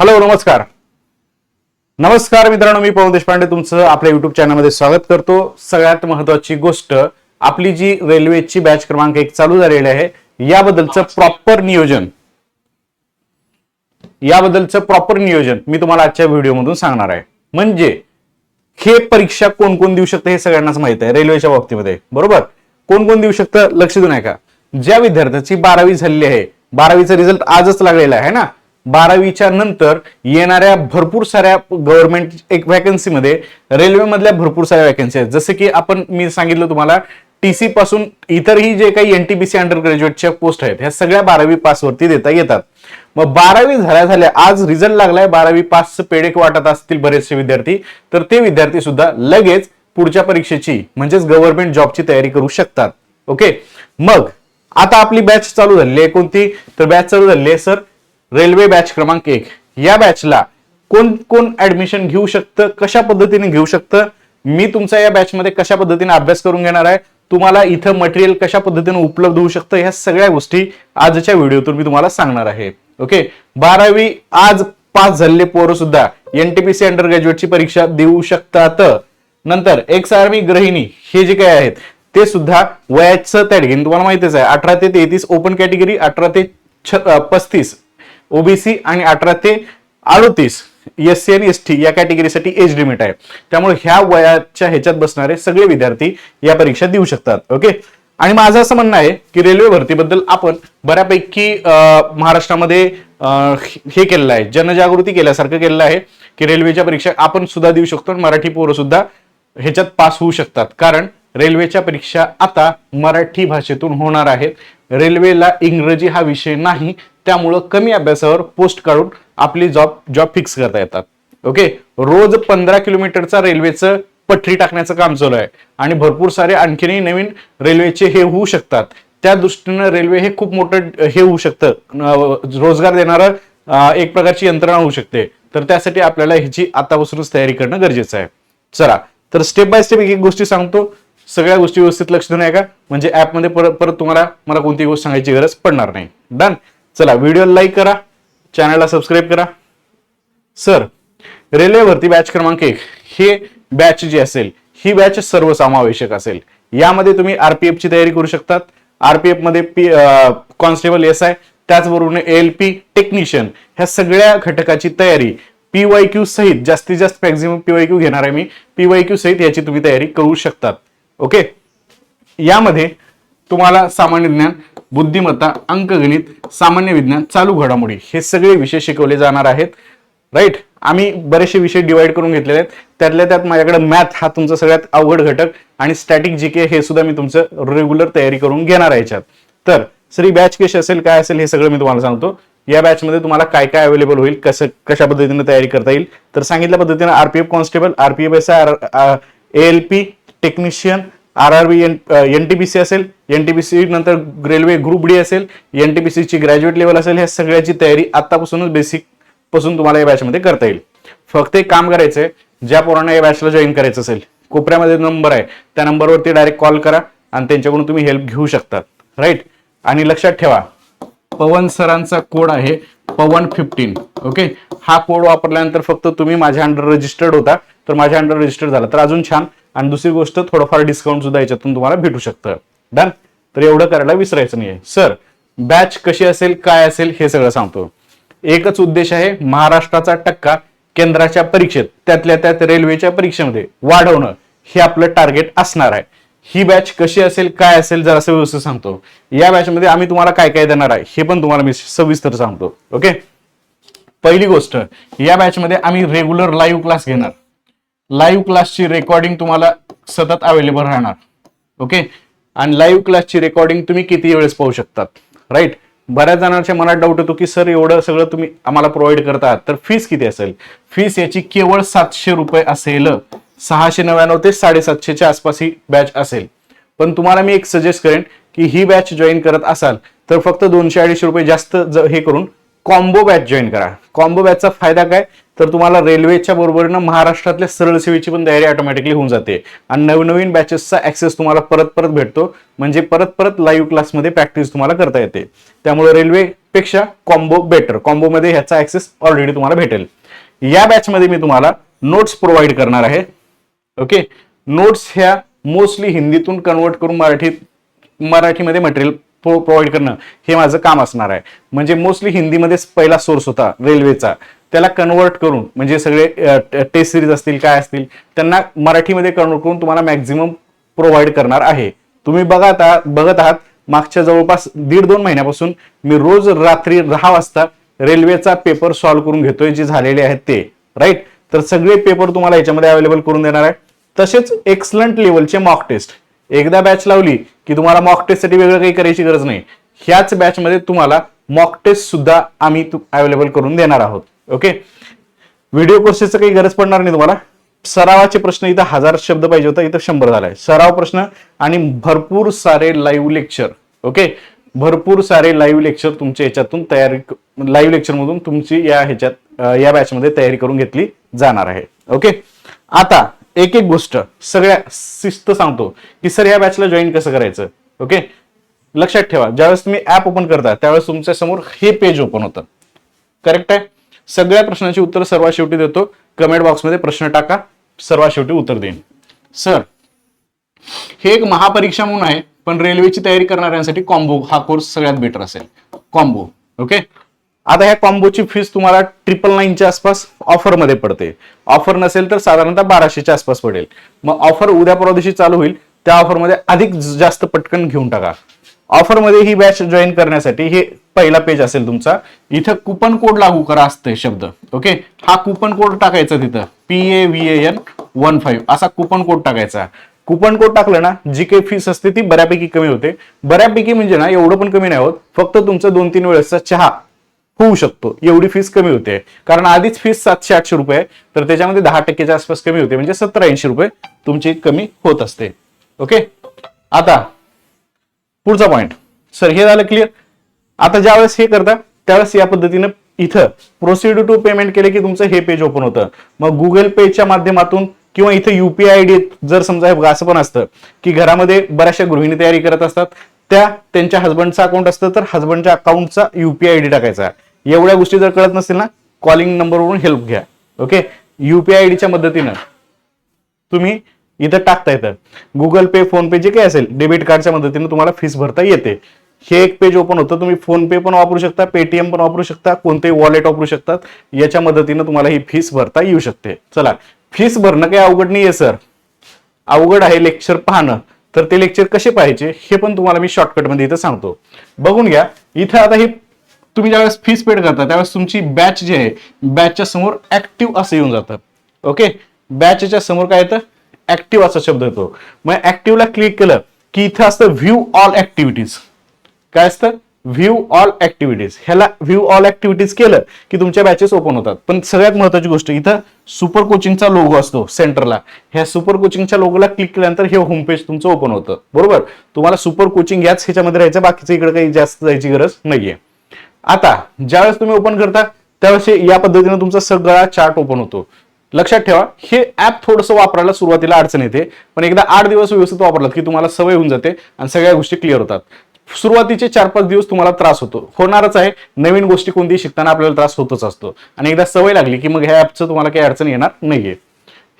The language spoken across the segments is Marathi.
हॅलो नमस्कार. नमस्कार मित्रांनो मी पवन देशपांडे तुमचं आपल्या युट्यूब चॅनलमध्ये स्वागत करतो. सगळ्यात महत्वाची गोष्ट आपली जी रेल्वेची बॅच क्रमांक एक चालू झालेली आहे याबद्दलचं प्रॉपर नियोजन. याबद्दलचं प्रॉपर नियोजन मी तुम्हाला आजच्या व्हिडिओमधून सांगणार आहे. म्हणजे हे परीक्षा कोण कोण देऊ शकतं हे सगळ्यांनाच माहीत आहे रेल्वेच्या बाबतीमध्ये. बरोबर? कोण कोण देऊ शकतं? लक्ष देऊ का ज्या विद्यार्थ्याची बारावी झालेली आहे बारावीचा रिझल्ट आजच लागलेला आहे ना? बारावीच्या नंतर येणाऱ्या भरपूर साऱ्या गव्हर्नमेंट एक व्हॅकन्सीमध्ये रेल्वेमधल्या भरपूर साऱ्या व्हॅकन्सी आहेत. जसं की आपण मी सांगितलं तुम्हाला टीसी पासून इतरही जे काही एन टी बी अंडर ग्रॅज्युएटच्या पोस्ट आहेत ह्या सगळ्या बारावी पासवरती देता येतात. मग बारावी झाल्या झाल्या आज रिझल्ट लागलाय बारावी पासचं पेडेक वाटत असतील बरेचसे विद्यार्थी तर ते विद्यार्थी सुद्धा लगेच पुढच्या परीक्षेची म्हणजेच गव्हर्नमेंट जॉबची तयारी करू शकतात. ओके मग आता आपली बॅच चालू झालेली आहे कोणती? तर बॅच चालू झालेली आहे सर रेल्वे बॅच क्रमांक एक. या बॅचला कोण कोण ऍडमिशन घेऊ शकतं? कशा पद्धतीने घेऊ शकतं? मी तुमचा या बॅचमध्ये कशा पद्धतीने अभ्यास करून घेणार आहे? तुम्हाला इथं मटेरियल कशा पद्धतीने उपलब्ध होऊ शकतं? ह्या सगळ्या गोष्टी आजच्या व्हिडिओतून मी तुम्हाला सांगणार आहे. ओके? बारावी आज पास झालेले पोरं सुद्धा एनटीपीसी अंडर ग्रॅज्युएटची परीक्षा देऊ शकतात. नंतर एक्स आर्मी गृहिणी हे जे काही आहेत ते सुद्धा वयाचं त्या ठिकाणी तुम्हाला माहितीच आहे. अठरा ते तेहतीस ओपन कॅटेगरी अठरा ते छ- पस्तीस. ओबीसी आणि अठरा ते अडोतीस एस सी आणि एस टी या कॅटेगरीसाठी एज लिमिट आहे. त्यामुळे ह्या वयाच्या ह्याच्यात बसणारे सगळे विद्यार्थी या परीक्षा देऊ शकतात ओके? आणि माझं असं म्हणणं आहे की रेल्वे भरतीबद्दल आपण बऱ्यापैकी महाराष्ट्रामध्ये हे केलेलं आहे जनजागृती केल्यासारखं केलेलं आहे की रेल्वेच्या परीक्षा आपण सुद्धा देऊ शकतो आणि मराठी पोरं सुद्धा ह्याच्यात पास होऊ शकतात. कारण रेल्वेच्या परीक्षा आता मराठी भाषेतून होणार आहेत. रेल्वेला इंग्रजी हा विषय नाही त्यामुळं कमी अभ्यासावर पोस्ट काढून आपली जॉब जॉब फिक्स करता येतात. ओके रोज पंधरा किलोमीटरचा रेल्वेचं पटरी टाकण्याचं काम चालू आहे. आणि भरपूर सारे आणखीनही नवीन रेल्वेचे हे होऊ शकतात. त्या दृष्टीनं रेल्वे हे खूप मोठं हे होऊ शकतं. रोजगार देणारं एक प्रकारची यंत्रणा होऊ शकते. तर त्यासाठी आपल्याला ह्याची आतापासूनच तयारी करणं गरजेचं आहे. चला तर स्टेप बाय स्टेप एक एक गोष्टी सांगतो. सगळ्या गोष्टी व्यवस्थित लक्ष देऊ का म्हणजे ॲपमध्ये परत परत तुम्हाला मला कोणती गोष्ट सांगायची गरज पडणार नाही. डन चला व्हिडिओ लाईक करा. चॅनलला सबस्क्राईब करा. सर रेल्वेवरती बॅच क्रमांक एक. हे बॅच जी असेल ही बॅच सर्वसमावेशक असेल. यामध्ये तुम्ही आरपीएफ ची तयारी करू शकतात. आरपीएफमध्ये पी कॉन्स्टेबल एस आय त्याचबरोबर एल पी टेक्निशियन ह्या सगळ्या घटकाची तयारी पीवाय क्यू सहित जास्तीत जास्त मॅक्झिमम पीवाय क्यू घेणार आहे मी. पीवाय क्यू सहित याची तुम्ही तयारी करू शकतात. ओके? यामध्ये तुम्हाला सामान्य ज्ञान बुद्धिमत्ता अंकगणित सामान्य विज्ञान चालू घडामोडी हे सगळे विषय शिकवले जाणार आहेत. राईट आम्ही बरेचसे विषय डिवाइड करून घेतलेले आहेत. त्यातल्या त्यात माझ्याकडे मॅथ हा तुमचा सगळ्यात अवघड घटक आणि स्टॅटिक जी के हे सुद्धा मी तुमचं रेग्युलर तयारी करून घेणार आहे याच्यात. तर सरी बॅच कशी असेल काय असेल हे सगळं मी तुम्हाला सांगतो. या बॅचमध्ये तुम्हाला काय काय अवेलेबल होईल कसं कशा पद्धतीने तयारी करता येईल. तर सांगितल्या पद्धतीने RPF constable RPF S R L P technician R R B NTPC असेल एनटीपीसी नंतर रेल्वे ग्रुप डी असेल एनटीपीसी ची ग्रॅज्युएट लेवल असेल ह्या सगळ्याची तयारी आतापासूनच बेसिकपासून तुम्हाला या बॅचमध्ये करता येईल. फक्त एक काम करायचंय ज्या पोरांना या बॅचला जॉईन करायचं असेल कोपऱ्यामध्ये नंबर आहे त्या नंबरवरती डायरेक्ट कॉल करा आणि त्यांच्याकडून तुम्ही हेल्प घेऊ शकतात राईट आणि लक्षात ठेवा पवन सरांचा कोड आहे पवन फिफ्टीन ओके हा कोड वापरल्यानंतर फक्त तुम्ही माझ्या अंडर रजिस्टर्ड होता तर माझ्या अंडर रजिस्टर्ड झाला. तर अजून छान. आणि दुसरी गोष्ट थोडंफार डिस्काउंट सुद्धा याच्यातून तुम्हाला भेटू शकतं. डन तर एवढं करायला विसरायचं नाही सर बॅच कशी असेल काय असेल हे सगळं सांगतो. एकच उद्देश आहे महाराष्ट्राचा टक्का केंद्राच्या परीक्षेत त्यातल्या त्यात रेल्वेच्या परीक्षेमध्ये वाढवणं. हे आपलं टार्गेट असणार आहे. ही बॅच कशी असेल काय असेल जरासं व्यवस्थित सांगतो. या बॅचमध्ये आम्ही तुम्हाला काय काय देणार आहे हे पण तुम्हाला मी सविस्तर सांगतो ओके पहिली गोष्ट या बॅचमध्ये आम्ही रेग्युलर लाईव्ह क्लास घेणार. लाईव्ह क्लासची रेकॉर्डिंग तुम्हाला सतत अवेलेबल राहणार ओके आणि लाईव्ह क्लासची रेकॉर्डिंग तुम्ही किती वेळेस पाहू शकतात राईट बऱ्याच जणांच्या मनात डाऊट होतो की सर एवढं सगळं तुम्ही आम्हाला प्रोव्हाइड करतात तर फीस किती असेल? फीस याची केवळ सातशे रुपये असेल. सहाशे नव्याण्णव ते साडेसातशेच्या आसपास ही बॅच असेल. पण तुम्हाला मी एक सजेस्ट करेन की ही बॅच जॉईन करत असाल तर फक्त दोनशे अडीचशे रुपये जास्त ज- हे करून कॉम्बो बॅच जॉईन करा. कॉम्बो बॅचचा फायदा काय? तर तुम्हाला रेल्वेच्या बरोबरीनं महाराष्ट्रातल्या सरळ सेवेची पण तयारी ऑटोमॅटिकली होऊन जाते. आणि नवनवीन बॅचेसचा ऍक्सेस तुम्हाला परत परत भेटतो. म्हणजे परत परत लाईव्ह क्लासमध्ये प्रॅक्टिस तुम्हाला करता येते. त्यामुळे रेल्वेपेक्षा कॉम्बो बेटर कॉम्बोमध्ये ह्याचा ऍक्सेस ऑलरेडी तुम्हाला भेटेल. या बॅचमध्ये मी तुम्हाला नोट्स प्रोव्हाइड करणार आहे. ओके नोट्स ह्या मोस्टली हिंदीतून कन्वर्ट करून मराठीत मराठीमध्ये मटेरियल प्रोव्हाइड करणं हे माझं काम असणार आहे. म्हणजे मोस्टली हिंदीमध्ये पहिला सोर्स होता रेल्वेचा त्याला कन्वर्ट करून म्हणजे सगळे टेस्ट सिरीज असतील काय असतील त्यांना मराठीमध्ये कन्वर्ट करून तुम्हाला मॅक्झिमम प्रोव्हाइड करणार आहे. तुम्ही बघत आहात बघत आहात मागच्या जवळपास दीड दोन महिन्यापासून मी रोज रात्री दहा वाजता रेल्वेचा पेपर सॉल्व्ह करून घेतोय जे झालेले आहेत ते. राईट तर सगळे पेपर तुम्हाला याच्यामध्ये अवेलेबल करून देणार आहे. तसेच एक्सलंट लेवलचे मॉक टेस्ट एकदा बॅच लावली की तुम्हाला मॉक टेस्टसाठी वेगळं काही करायची गरज नाही. ह्याच बॅचमध्ये तुम्हाला मॉक टेस्ट सुद्धा आम्ही अवेलेबल करून देणार आहोत. ओके व्हिडिओ कोर्सेसचं काही गरज पडणार नाही तुम्हाला. सरावाचे प्रश्न इथं हजार शब्द पाहिजे होता इथं शंभर झालाय. सराव प्रश्न आणि भरपूर सारे लाईव्ह लेक्चर ओके भरपूर सारे लाईव्ह लेक्चर तुमच्या ह्याच्यातून तयारी लाईव्ह लेक्चर मधून तुमची या ह्याच्यात या बॅचमध्ये तयारी करून घेतली. जाणार आहे. ओके आता एक एक गोष्ट सगळ्या शिस्त सांगतो की सर या बॅचला जॉईन कसं करायचं? ओके लक्षात ठेवा ज्यावेळेस तुम्ही ऍप ओपन करता त्यावेळेस तुमच्यासमोर हे पेज ओपन होतं. करेक्ट आहे? सगळ्या प्रश्नांची उत्तर सर्वात शेवटी देतो. कमेंट बॉक्समध्ये प्रश्न टाका सर्वात शेवटी उत्तर देईन. सर हे एक महापरीक्षा म्हणून आहे पण रेल्वेची तयारी करणाऱ्यांसाठी कॉम्बो हा कोर्स सगळ्यात बेटर असेल. कॉम्बो ओके आता ह्या कॉम्बोची फीस तुम्हाला ट्रिपल नाईनच्या आसपास ऑफरमध्ये पडते. ऑफर नसेल तर साधारणतः बाराशेच्या आसपास पडेल. मग ऑफर उद्या परवा दिवशी चालू होईल त्या ऑफरमध्ये अधिक जास्त पटकन घेऊन टाका. ऑफरमध्ये ही बॅच जॉईन करण्यासाठी हे पहिला पेज असेल तुमचा. इथं कुपन कोड लागू करा असते शब्द. ओके हा कुपन कोड टाकायचा तिथं. P A V N one five असा कुपन कोड टाकायचा. कुपन कोड टाकलं ना जी काही फीस असते ती बऱ्यापैकी कमी होते. बऱ्यापैकी म्हणजे ना एवढं पण कमी नाही होत. फक्त तुमचं दोन तीन वेळेसचा चहा. होऊ शकतो. एवढी फीस कमी होते. कारण आधीच फीस सातशे आठशे रुपये तर त्याच्यामध्ये दहा टक्केच्या आसपास कमी होते. म्हणजे सत्तर ऐंशी रुपये तुमची कमी होत असते. ओके? आता पुढचा पॉइंट सर हे झालं क्लिअर आता ज्यावेळेस हे करता त्यावेळेस या पद्धतीनं इथं प्रोसिड टू पेमेंट केले की तुमचं हे पेज ओपन होतं. मग गुगल पेच्या माध्यमातून किंवा इथं युपीआय आय डी जर समजा हे बघा असं पण असतं की घरामध्ये बऱ्याचशा गृहिणी तयारी करत असतात. त्या त्यांच्या हस्बंडचं अकाउंट असतं तर हजबंडच्या अकाउंटचा युपीआय आय डी टाकायचा. एवढ्या गोष्टी जर कळत नसतील ना कॉलिंग नंबरवरून हेल्प घ्या. ओके युपीआय आय डीच्या मदतीनं. तुम्ही इथं टाकता येतं गुगल पे फोन पे जे काही असेल डेबिट कार्डच्या मदतीने तुम्हाला फीस भरता येते. हे एक पेज ओपन होतं. तुम्ही फोन पे पण वापरू शकता पेटीएम पण वापरू शकता कोणतेही वॉलेट वापरू शकतात याच्या मदतीनं तुम्हाला ही फीस भरता येऊ शकते. चला फीस भरणं काही अवघड नाहीये सर अवघड आहे लेक्चर पाहणं. तर ते लेक्चर कसे पाहायचे हे पण तुम्हाला मी शॉर्टकटमध्ये इथं सांगतो. बघून घ्या. इथं आता ही तुम्ही ज्यावेळेस फीस पेड करता त्यावेळेस तुमची बॅच जी आहे बॅचच्या समोर ऍक्टिव्ह असं येऊन जातं. ओके बॅचच्या समोर काय येतं? ऍक्टिव्ह असा शब्द येतो. मग ऍक्टिव्हला क्लिक केलं की इथं असतं व्ह्यू ऑल ऍक्टिव्हिटीज काय असतं? व्ह्यू ऑल ऍक्टिव्हिटीज ह्याला व्ह्यू ऑल ऍक्टिव्हिटीज केलं की तुमच्या बॅचेस ओपन होतात. पण सगळ्यात महत्वाची गोष्ट इथं सुपर कोचिंगचा लोगो असतो सेंटरला ह्या सुपर कोचिंगच्या लोगोला क्लिक केल्यानंतर हे होम पेज तुमचं ओपन होतं. बरोबर? तुम्हाला सुपर कोचिंग याच ह्याच्यामध्ये राहायचं बाकीचं इकडे काही जास्त जायची गरज नाहीये. आता ज्यावेळेस तुम्ही ओपन करता त्यावेळेस या पद्धतीने तुमचा सगळा चार्ट ओपन होतो. लक्षात ठेवा हे ऍप थोडंसं वापरायला सुरुवातीला अडचण येते पण एकदा आठ दिवस व्यवस्थित वापरलात की तुम्हाला सवय होऊन जाते आणि सगळ्या गोष्टी क्लिअर होतात. सुरुवातीचे चार पाच दिवस तुम्हाला त्रास होतो. होणारच आहे नवीन गोष्टी कोणती शिकताना आपल्याला त्रास होतच असतो. आणि एकदा सवय लागली की मग ह्या ऍपचं तुम्हाला काही अडचण येणार नाहीये.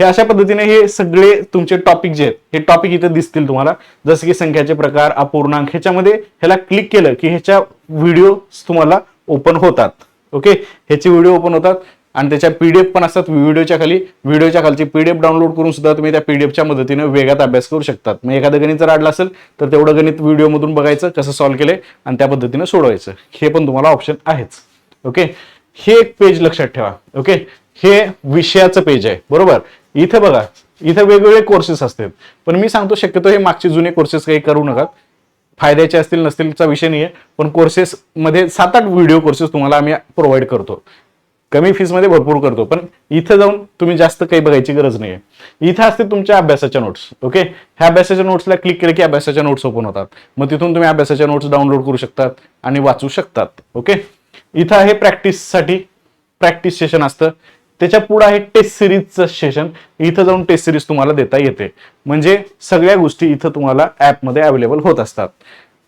हे अशा पद्धतीने हे सगळे तुमचे टॉपिक जे आहेत हे टॉपिक इथे दिसतील तुम्हाला. जसं की संख्याचे प्रकार अपूर्णांक ह्याच्यामध्ये ह्याला क्लिक केलं की ह्याच्या व्हिडिओ तुम्हाला ओपन होतात. ओके ह्याचे व्हिडिओ ओपन होतात आणि त्याच्या पीडीएफ पण असतात व्हिडिओच्या खाली. व्हिडिओच्या खालची पीडीएफ डाउनलोड करून सुद्धा तुम्ही त्या पीडीएफच्या मदतीने वेगात अभ्यास करू शकतात. मग एखादं गणित जर अडलं असेल तर तेवढं गणित व्हिडिओमधून बघायचं कसं सॉल्व्ह केलंय आणि त्या पद्धतीने सोडवायचं. हे पण तुम्हाला ऑप्शन आहेच. ओके हे एक पेज लक्षात ठेवा. ओके हे विषयाचं पेज आहे. बरोबर? इथं बघा. इथं वेगवेगळे कोर्सेस असतात पण मी सांगतो शक्यतो हे मागचे जुने कोर्सेस काही करू नका. फायद्याचे असतील नसतीलचा विषय नाही आहे पण कोर्सेस मध्ये सात आठ व्हिडिओ कोर्सेस तुम्हाला आम्ही प्रोव्हाइड करतो. कमी फीसमध्ये भरपूर करतो. पण इथं जाऊन तुम्ही जास्त काही बघायची गरज नाही आहे इथं असते तुमच्या अभ्यासाच्या नोट्स ओके ह्या अभ्यासाच्या नोट्सला क्लिक केलं की अभ्यासाच्या नोट्स ओपन होतात. मग तिथून तुम्ही अभ्यासाच्या नोट्स डाउनलोड करू शकतात आणि वाचू शकतात ओके इथं आहे प्रॅक्टिससाठी प्रॅक्टिस सेशन असतं. त्याच्या पुढे आहे टेस्ट सिरीजचं सेशन इथं जाऊन टेस्ट सिरीज तुम्हाला देता येते. म्हणजे सगळ्या गोष्टी इथं तुम्हाला ॲपमध्ये अवेलेबल होत असतात.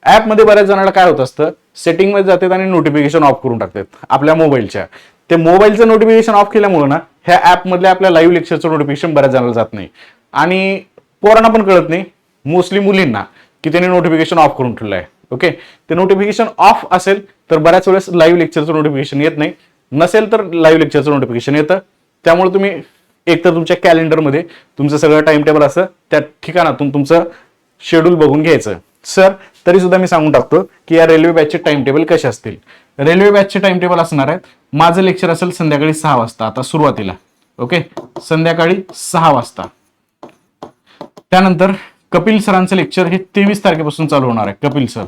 ॲपमध्ये बऱ्याच जणांना काय होत असतं? सेटिंगमध्ये जातात आणि नोटिफिकेशन ऑफ करून टाकतात आपल्या मोबाईलच्या ते मोबाईलचं नोटिफिकेशन ऑफ केल्यामुळे ना ह्या ॲपमधल्या आपल्या लाईव्ह लेक्चरचं नोटिफिकेशन बऱ्याच जणांना जात नाही. आणि पोरांना पण कळत नाही. मोस्टली मुलींना की त्यांनी नोटिफिकेशन ऑफ करून ठेवलं आहे ओके ते नोटिफिकेशन ऑफ असेल तर बऱ्याच वेळेस लाईव्ह लेक्चरचं नोटिफिकेशन येत नाही. नसेल तर लाईव्ह लेक्चरचं नोटिफिकेशन येतं. त्यामुळे तुम्ही एक तर तुमच्या कॅलेंडरमध्ये तुमचं सगळं टाइम टेबल असतं त्या ठिकाणातून तुमचं शेड्यूल बघून घ्यायचं. सर तरी सुद्धा मी सांगून टाकतो की या रेल्वे बॅचचे टाइम टेबल कसे असतील? रेल्वे बॅचचे टाइम टेबल असणार आहेत. माझं लेक्चर असेल संध्याकाळी सहा वाजता आता सुरुवातीला. ओके संध्याकाळी सहा वाजता. त्यानंतर कपिल सरांचं लेक्चर हे तेवीस तारखेपासून चालू होणार आहे. कपिल सर.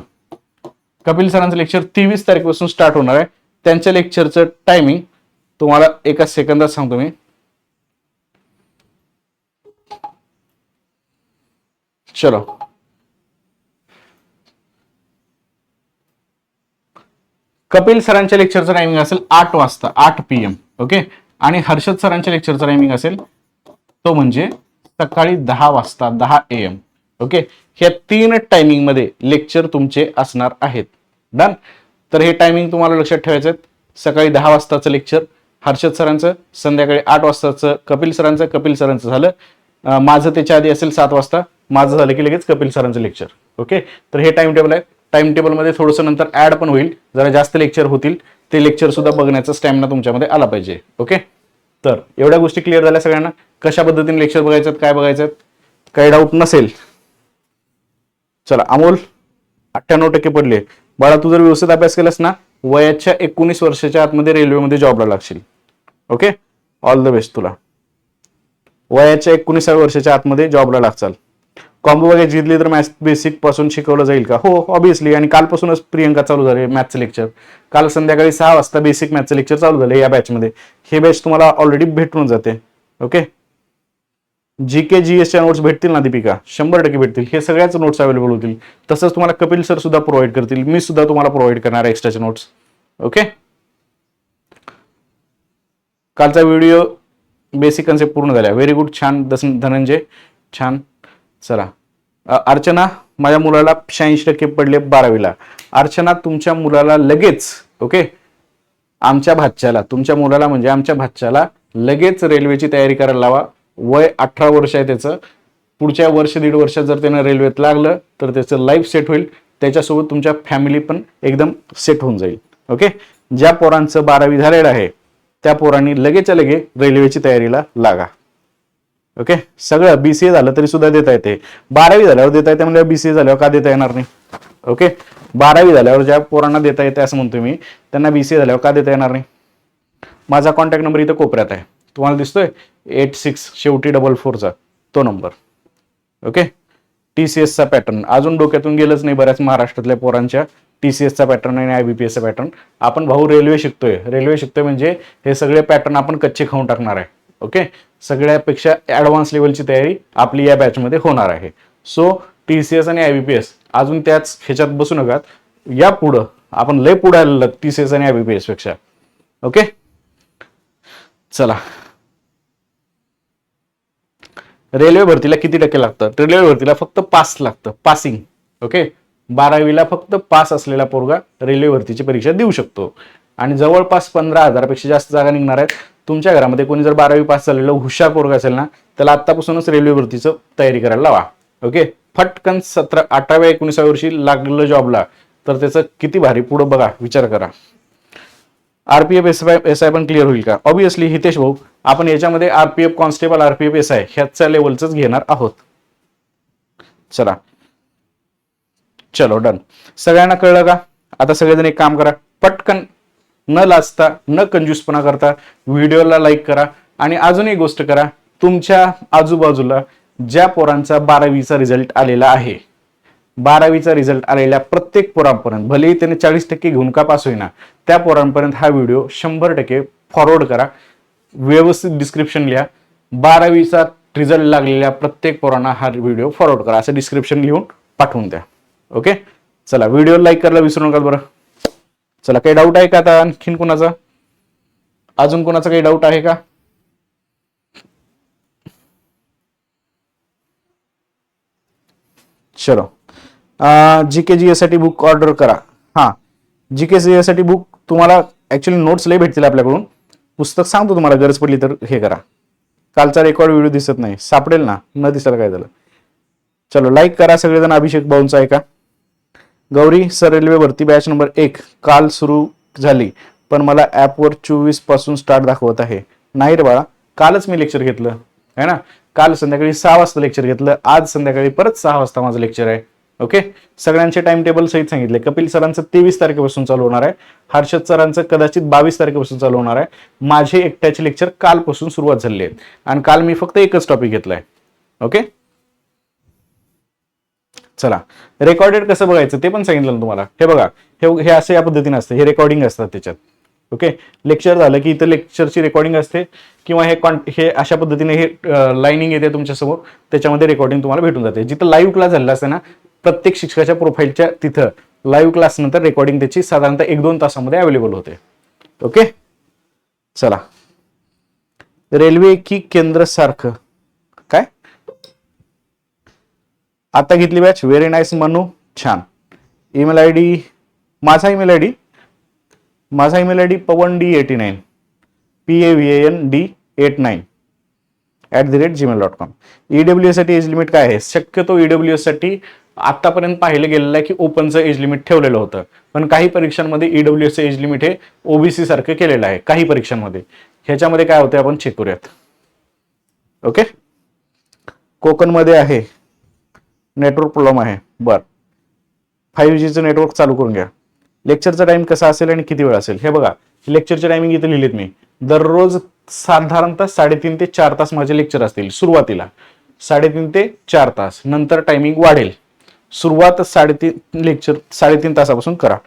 कपिल सरांचं लेक्चर तेवीस तारखेपासून स्टार्ट होणार आहे. त्यांच्या लेक्चरचं टायमिंग तुम्हाला एका सेकंदात सांगतो मी. चलो. कपिल सरांच्या लेक्चरचं टायमिंग असेल आठ वाजता आठ पी एम ओके आणि हर्षद सरांच्या लेक्चरचं टायमिंग असेल तो म्हणजे सकाळी दहा वाजता दहा ए एम ओके ह्या तीन टायमिंगमध्ये लेक्चर तुमचे असणार आहेत. डन तर हे टायमिंग तुम्हाला लक्षात ठेवायचं आहे. सकाळी दहा वाजताचं लेक्चर हर्षद सरांचं संध्याकाळी आठ वाजताचं कपिल सरांचं कपिल सरांचं झालं. माझं त्याच्या आधी असेल सात वाजता माझं झालं की लगेच कपिल सरांचं लेक्चर ओके तर हे टाइम टेबल आहे. टाइम टेबलमध्ये थोडंसं नंतर ऍड पण होईल. जरा जास्त लेक्चर होतील ते लेक्चर सुद्धा बघण्याचा स्टॅमिना तुमच्यामध्ये आला पाहिजे. ओके तर एवढ्या गोष्टी क्लिअर झाल्या सगळ्यांना. कशा पद्धतीने लेक्चर बघायचं काय बघायचं काही डाऊट नसेल. चला अमोल अठ्ठ्याण्णव टक्के पडले. बाळा तू जर व्यवस्थित अभ्यास केलास ना वयाच्या एकोणीस वर्षाच्या आतमध्ये रेल्वेमध्ये जॉबला लागशील. ओके ऑल द बेस्ट तुला. वयाच्या एकोणीसाव्या वर्षाच्या आतमध्ये जॉबला लागचाल. कॉम्बो वगैरे जिंकली तर मॅथ्स बेसिकपासून शिकवलं जाईल का? हो ऑब्विसली आणि कालपासूनच प्रियंका चालू झाले मॅथ्सचं लेक्चर काल संध्याकाळी सहा वाजता बेसिक मॅथ्सचं लेक्चर चालू झाले या बॅचमध्ये हे बॅच तुम्हाला ऑलरेडी भेटून जाते. ओके जी के जी एसच्या नोट्स भेटतील ना दीपिका? शंभर टक्के भेटतील. हे सगळ्याच नोट्स अवेलेबल होतील. तसंच तुम्हाला कपिल सर सुद्धा प्रोव्हाइड करतील. मी सुद्धा तुम्हाला प्रोव्हाइड करणार एक्स्ट्राचे नोट्स ओके कालचा व्हिडिओ बेसिक कन्सेप्ट पूर्ण झाल्या. व्हेरी गुड छान दस धनंजय. छान. चला. अर्चना माझ्या मुलाला शहाऐंशी टक्के पडले बारावीला. अर्चना तुमच्या मुलाला लगेच ओके आमच्या भाच्याला तुमच्या मुलाला म्हणजे आमच्या भाच्याला लगेच रेल्वेची तयारी करायला लावा. वय अठरा वर्ष आहे त्याचं. पुढच्या वर्ष दीड वर्षात जर त्यानं रेल्वेत लागलं तर त्याचं लाईफ सेट होईल. त्याच्यासोबत तुमच्या फॅमिली पण एकदम सेट होऊन जाईल. ओके ज्या पोरांचं बारावी झालेलं आहे त्या पोरांनी लगेचच्या लगे रेल्वेची तयारीला लागा. ओके सगळं बीसीए झालं तरी सुद्धा देता येते. बारावी झाल्यावर देता येते म्हणजे बीसीए झाल्यावर का देता येणार नाही? ओके बारावी झाल्यावर ज्या पोरांना देता येते असं म्हणतो मी त्यांना बीसीए झाल्यावर का देता येणार नाही? माझा कॉन्टॅक्ट नंबर इथं कोपऱ्यात आहे. तुम्हाला दिसतोय? एट सिक्स शेवटी डबल फोरचा तो नंबर ओके टी सी एसचा पॅटर्न अजून डोक्यातून गेलंच नाही बऱ्याच महाराष्ट्रातल्या पोरांच्या टी सी एसचा पॅटर्न आणि आय बी पी एसचा पॅटर्न आपण भाऊ रेल्वे शिकतोय. रेल्वे शिकतोय म्हणजे हे सगळे पॅटर्न आपण कच्चे खाऊन टाकणार आहे. ओके सगळ्यापेक्षा ॲडव्हान्स लेवलची तयारी आपली या बॅचमध्ये होणार आहे. सो टी सी एस आणि आय बी पी एस अजून त्याच ह्याच्यात बसू नका. या पुढं आपण लय पुढे आलेलं टी सी एस आणि आय बी पी एसपेक्षा. ओके चला. रेल्वे भरतीला किती टक्के लागतं? रेल्वे भरतीला फक्त पास लागतं. पासिंग. ओके? बारावीला फक्त पास असलेला पोरगा रेल्वे भरतीची परीक्षा देऊ शकतो. आणि जवळपास पंधरा हजारापेक्षा जास्त जागा निघणार आहेत. तुमच्या घरामध्ये कोणी जर बारावी पास झालेलं हुशार पोरगा असेल ना त्याला आत्तापासूनच रेल्वे भरतीचं तयारी करायला लावा. ओके? फटकन सतरा अठराव्या एकोणीसाव्या वर्षी लागलेलं जॉबला तर त्याचं किती भारी पुढं बघा विचार करा. RPF S I S I पण क्लिअर होईल का? ऑब्विसली हितेश भाऊ आपण याच्यामध्ये RPF constable RPF S I ह्याच्या लेवलच घेणार आहोत. चला. चलो डन सगळ्यांना कळलं का? आता सगळेजण एक काम करा. पटकन न लाजता न कंजूसपणा करता व्हिडिओला लाईक करा. आणि अजून एक गोष्ट करा. तुमच्या आजूबाजूला ज्या पोरांचा बारावीचा रिझल्ट आलेला आहे बारावीचा रिझल्ट आलेल्या प्रत्येक पोरांपर्यंत भलेही त्याने चाळीस टक्के घेऊन का पास होईना त्या पोरांपर्यंत हा व्हिडिओ शंभर टक्के फॉरवर्ड करा. व्यवस्थित डिस्क्रिप्शन लिहा. बारावीचा रिझल्ट लागलेल्या प्रत्येक पोरांना हा व्हिडिओ फॉरवर्ड करा. असं डिस्क्रिप्शन लिहून पाठवून द्या. ओके चला व्हिडिओ लाईक करायला विसरू नका बरं. चला काही डाऊट आहे का आता? आणखीन कोणाचा? अजून कोणाचा काही डाऊट आहे का? चलो. जी के जी साठी बुक ऑर्डर करा. हा. जी के जी साठी बुक तुम्हाला ॲक्च्युली नोट्स लय भेटतील आपल्याकडून. पुस्तक सांगतो तुम्हाला गरज पडली तर हे करा. कालचा रेकॉर्ड व्हिडिओ दिसत नाही. सापडेल ना? न दिसायला काय झालं? चलो लाईक करा सगळेजण. अभिषेक भाऊंचा आहे का? गौरी सर रेल्वे भरती बॅच नंबर एक. काल सुरू झाली पण मला ॲपवर चोवीसपासून स्टार्ट दाखवत आहे. नाही रे बाळा कालच मी लेक्चर घेतलं. है ना? काल संध्याकाळी सहा वाजता लेक्चर घेतलं. आज संध्याकाळी परत सहा वाजता माझं लेक्चर आहे. ओके सगळ्यांचे टाइम टेबल सहित सांगितले. कपिल सरांचं तेवीस तारखेपासून चालू होणार आहे. हर्षद सरांचं कदाचित बावीस तारखेपासून चालू होणार आहे. माझे एकट्याचे लेक्चर कालपासून सुरुवात झालेली आहे. आणि काल मी फक्त एकच टॉपिक घेतलाय. ओके चला. रेकॉर्डेड कसं बघायचं ते पण सांगितलं ना तुम्हाला. हे बघा. हे हे असं या पद्धतीने असतं. हे रेकॉर्डिंग असतात त्याच्यात. ओके लेक्चर झालं की इथं लेक्चरची रेकॉर्डिंग असते. किंवा हे कॉन हे अशा पद्धतीने हे लाईनिंग येते तुमच्यासमोर. त्याच्यामध्ये रेकॉर्डिंग तुम्हाला भेटून जाते. जिथं लाईव्ह क्लास झालेला असते ना प्रत्येक शिक्षकाच्या प्रोफाईलच्या तिथं लाईव्ह क्लास नंतर रेकॉर्डिंग त्याची साधारणतः एक दोन तासामध्ये अवेलेबल होते. ओके चला. रेल्वे की केंद्र सारखं? काय? आता घेतली बॅच व्हेरी नाईस मनू. छान. ईमेल आय डी माझा ईमेल आय डी माझा email I D Pavan D eight nine P A V N D eight nine at the rate Gmail dot com EW साठी एज लिमिट काय आहे? शक्यतो ईडब्ल्यू एससाठी आतापर्यंत पाहिलं गेलेलं आहे की ओपनचं एज लिमिट ठेवलेलं होतं. पण काही परीक्षांमध्ये ईडब्ल्यू एस एज लिमिट हे ओबीसी सारखं केलेलं आहे काही परीक्षांमध्ये. ह्याच्यामध्ये काय होतं आपण चेक करूयात. ओके? कोकणमध्ये आहे. नेटवर्क प्रॉब्लेम आहे. बर. फाईव्ह जीचं नेटवर्क चालू करून घ्या. लेक्चरचा टाइम कसा असेल आणि किती वेळ असेल? हे बघा. लेक्चरचे टायमिंग इथे लिहिलेत मी. दररोज साधारणतः साडेतीन ते चार तास माझे लेक्चर असतील सुरुवातीला. साडेतीन ते चार तास. नंतर टायमिंग वाढेल. सुरुवात साडेतीन लेक्चर साडेतीन तासापासून करा.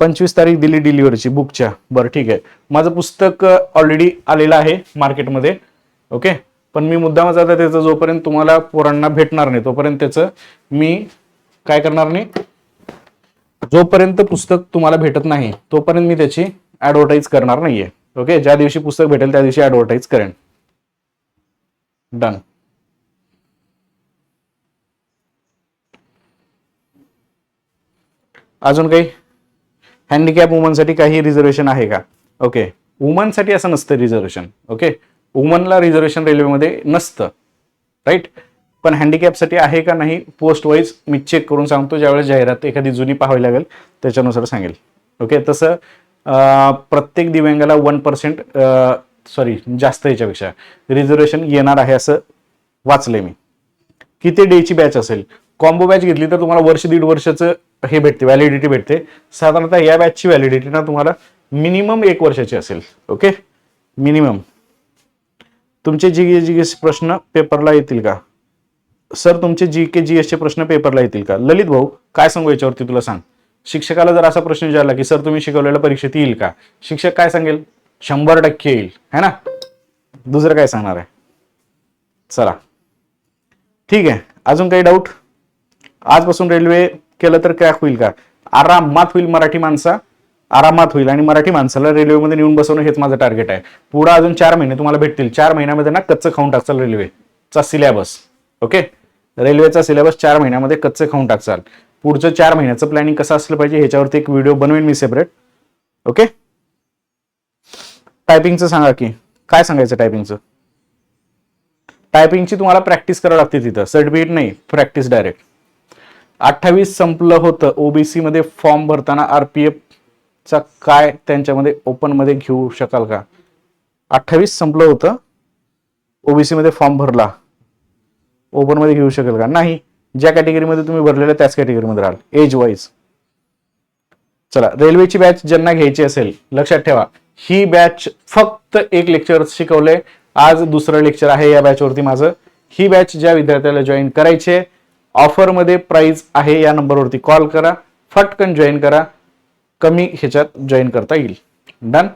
पंचवीस तारीख दिली डिलिव्हरीची बुकच्या बरं ठीक आहे. माझं पुस्तक ऑलरेडी आलेलं आहे मार्केटमध्ये ओके पण मी मुद्दामच आता त्याचं जोपर्यंत तुम्हाला पोरांना भेटणार नाही तोपर्यंत त्याचं मी काय करणार नाही? जोपर्यंत पुस्तक तुम्हाला भेटत नाही तोपर्यंत मी त्याची ॲडव्हर्टाईज करणार नाहीये ओके ज्या दिवशी पुस्तक भेटेल त्या दिवशी ॲडव्हर्टाईज करेन. डन अजून काही? हँडिकॅप वुमनसाठी काही रिझर्वेशन आहे का? ओके वुमनसाठी असं नसतं रिझर्वेशन ओके वुमनला रिझर्वेशन रेल्वेमध्ये नसतं. राईट पण हँडिकॅपसाठी आहे का नाही पोस्ट वाईज मी चेक करून सांगतो. ज्यावेळेस जाहिरात एखादी जुनी पाहावी लागेल त्याच्यानुसार सांगेल. ओके तसं प्रत्येक दिव्यांगाला वन पर्सेंट सॉरी जास्त याच्यापेक्षा रिझर्वेशन येणार आहे असं वाचलंय मी. किती डेची बॅच असेल? कॉम्बो बॅच घेतली तर तुम्हाला वर्ष दीड वर्षाचं हे भेटते व्हॅलिडिटी भेटते. साधारणतः या बॅचची व्हॅलिडिटी ना तुम्हाला मिनिमम एक वर्षाची असेल. ओके मिनिमम तुमचे जी जी एस प्रश्न पेपरला येतील का? सर तुमचे जी के जी एसचे प्रश्न पेपरला येतील का? ललित भाऊ काय सांगू याच्यावरती तुला सांग? शिक्षकाला जर असा प्रश्न विचारला की सर तुम्ही शिकवलेल्या परीक्षेत येईल का? शिक्षक काय सांगेल? शंभर टक्के येईल. है ना? दुसरं काय सांगणार आहे? चला. ठीक आहे. अजून काही डाऊट आजपासून रेल्वे केलं तर क्रॅक होईल का? आरामात होईल मराठी माणसा. आरामात होईल. आणि मराठी माणसाला रेल्वेमध्ये नेऊन बसवणं हेच माझं टार्गेट आहे. पुढं अजून चार महिने तुम्हाला भेटतील. चार महिन्यामध्ये ना कच्चं खाऊन टाकचाल रेल्वेचा सिलेबस ओके रेल्वेचा सिलेबस चार महिन्यामध्ये कच्चं खाऊन टाकचाल. पुढचं चार महिन्याचं प्लॅनिंग कसं असलं पाहिजे ह्याच्यावरती एक व्हिडिओ बनवेन मी सेपरेट ओके टायपिंगचं सांगा की. काय सांगायचं टायपिंगचं टायपिंगची तुम्हाला प्रॅक्टिस करावी लागते तिथं. सर्टिफिकेट नाही. प्रॅक्टिस डायरेक्ट अठ्ठावीस संपलं होतं. ओबीसी मध्ये फॉर्म भरताना आरपीएफ चा काय त्यांच्यामध्ये ओपनमध्ये घेऊ शकाल का? अठ्ठावीस संपलं होतं. ओबीसी मध्ये फॉर्म भरला. ओपनमध्ये घेऊ शकेल का? नाही. ज्या कॅटेगरीमध्ये तुम्ही भरलेलं त्याच कॅटेगरीमध्ये राहाल. एज वाईज चला रेल्वेची बॅच ज्यांना घ्यायची असेल लक्षात ठेवा. ही बॅच फक्त एक लेक्चर शिकवलंय. आज दुसरं लेक्चर आहे या बॅचवरती माझं. ही बॅच ज्या विद्यार्थ्याला जॉईन करायचे ऑफरमध्ये प्राईज आहे या नंबरवरती कॉल करा फटकन जॉईन करा कमी ह्याच्यात जॉईन करता येईल. डन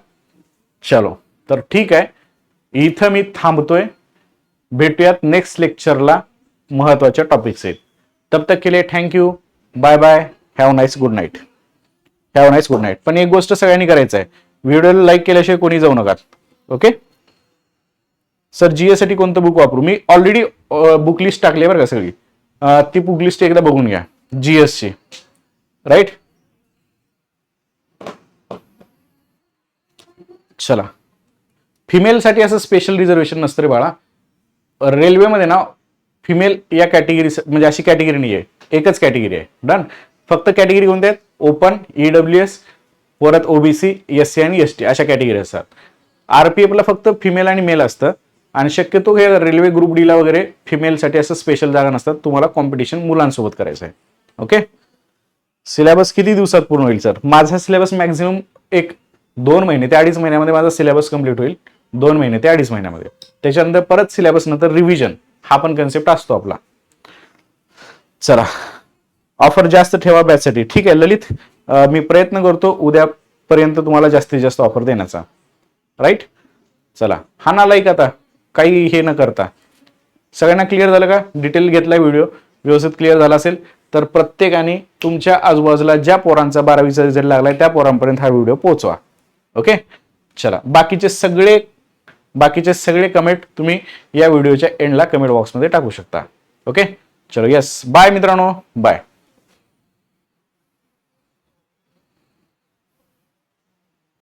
चलो. तर ठीक आहे. इथं मी थांबतोय. भेटूयात नेक्स्ट लेक्चरला महत्त्वाच्या टॉपिक्स आहेत. तब तक केले thank you thank you bye bye have nice good night have nice good night पण एक गोष्ट सगळ्यांनी करायचं आहे. व्हिडिओला लाईक केल्याशिवाय कोणी जाऊ नका. ओके सर जीएसाठी कोणतं बुक वापरू? मी ऑलरेडी बुक लिस्ट टाकली आहे बरं का सगळी. ती बुक लिस्ट एकदा बघून घ्या. जीएस सी राईट चला. फिमेलसाठी असं स्पेशल रिझर्वेशन नसतं रे बाळा. रेल्वेमध्ये ना फिमेल या कॅटेगरी म्हणजे अशी कॅटेगरी नाही आहे एकच कॅटेगरी आहे. डन फक्त कॅटेगरी कोणत्या आहेत? ओपन ईडब्ल्यू एस परत ओबीसी एस सी आणि एस टी अशा कॅटेगरी असतात. आरपीएफला फक्त फिमेल आणि मेल असतं. आणि शक्यतो हे रेल्वे ग्रुप डीला वगैरे फिमेलसाठी असं स्पेशल जागा नसतात. तुम्हाला कॉम्पिटिशन मुलांसोबत करायचं आहे. ओके सिलेबस किती दिवसात पूर्ण होईल सर माझा सिलेबस मॅक्झिमम एक दोन महिने ते अडीच महिन्यामध्ये माझा सिलेबस कंप्लीट होईल. दोन महिने ते अडीच महिन्यामध्ये. त्याच्यानंतर परत सिलेबस नंतर रिव्हिजन हा पण कन्सेप्ट असतो आपला. चला. ऑफर जास्त ठेवा बॅचसाठी ठीक आहे ललित मी प्रयत्न करतो उद्यापर्यंत तुम्हाला जास्तीत जास्त ऑफर देण्याचा. राईट चला. हा ना लाईक आता. काही हे न करता. सगळ्यांना क्लिअर झालं का? डिटेल घेतला व्हिडिओ व्यवस्थित क्लिअर झाला असेल. तर प्रत्येकाने तुमच्या आजूबाजूला ज्या पोरांचा बारावीचा रिझल्ट लागलाय त्या पोरांपर्यंत हा व्हिडिओ पोहोचवा. ओके चला. बाकीचे सगळे बाकीचे सगळे कमेंट तुम्ही या व्हिडिओच्या एंडला कमेंट बॉक्समध्ये टाकू शकता. ओके चलो. यस बाय मित्रांनो. बाय